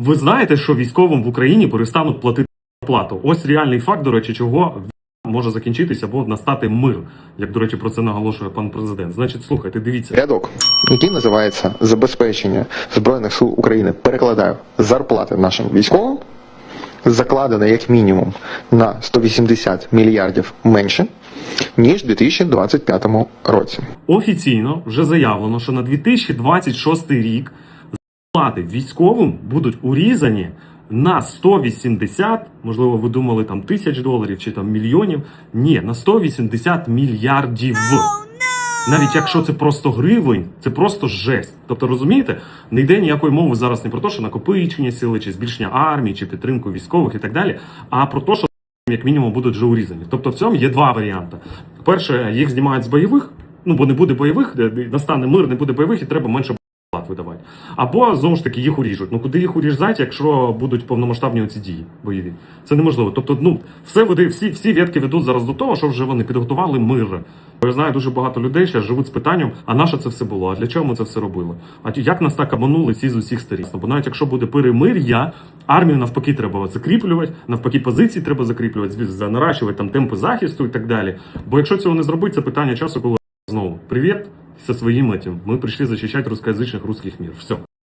Ви знаєте, що військовим в Україні перестануть платити плату. Ось реальний факт, до речі, чого може закінчитися або настати мир, як, до речі, про це наголошує пан президент. Значить, слухайте, дивіться. рядок, який називається забезпечення збройних сил України. Перекладаю зарплати нашим військовим, закладено як мінімум на 180 мільярдів менше ніж у 2025 році. Офіційно вже заявлено, що на 2026 рік зарплати військовим будуть урізані на 180, можливо, ви думали там тисяч доларів чи там мільйонів. Ні, на 180 мільярдів. Навіть якщо це просто гривень, це просто жесть. Тобто, розумієте, не йде ніякої мови зараз не про те, що накопичення сили, чи збільшення армії, чи підтримку військових і так далі, а про те, що як мінімум будуть вже урізані. Тобто в цьому є два варіанти. Перше, їх знімають з бойових, ну бо не буде бойових, де настане мир, не буде бойових, і треба менше плат видавати. Або знову ж таки їх уріжуть. Ну куди їх уріжать, якщо будуть повномасштабні оці дії бойові? Це неможливо. Тобто, ну все веде, всі, всі ветки ведуть зараз до того, що вже вони підготували мир. Бо Я знаю дуже багато людей ще живуть з питанням, а на що це все було? А для чого ми це все робили? А як нас так обманули всі з усіх сторін? Бо навіть якщо буде перемир'я, армію навпаки треба закріплювати, навпаки, позиції треба закріплювати, наращувати там темпи захисту і так далі. Бо якщо цього не зробити, це питання часу, коли знову привіт Со своїм этим. Мы пришли защищать русскоязычных русских мир. Все.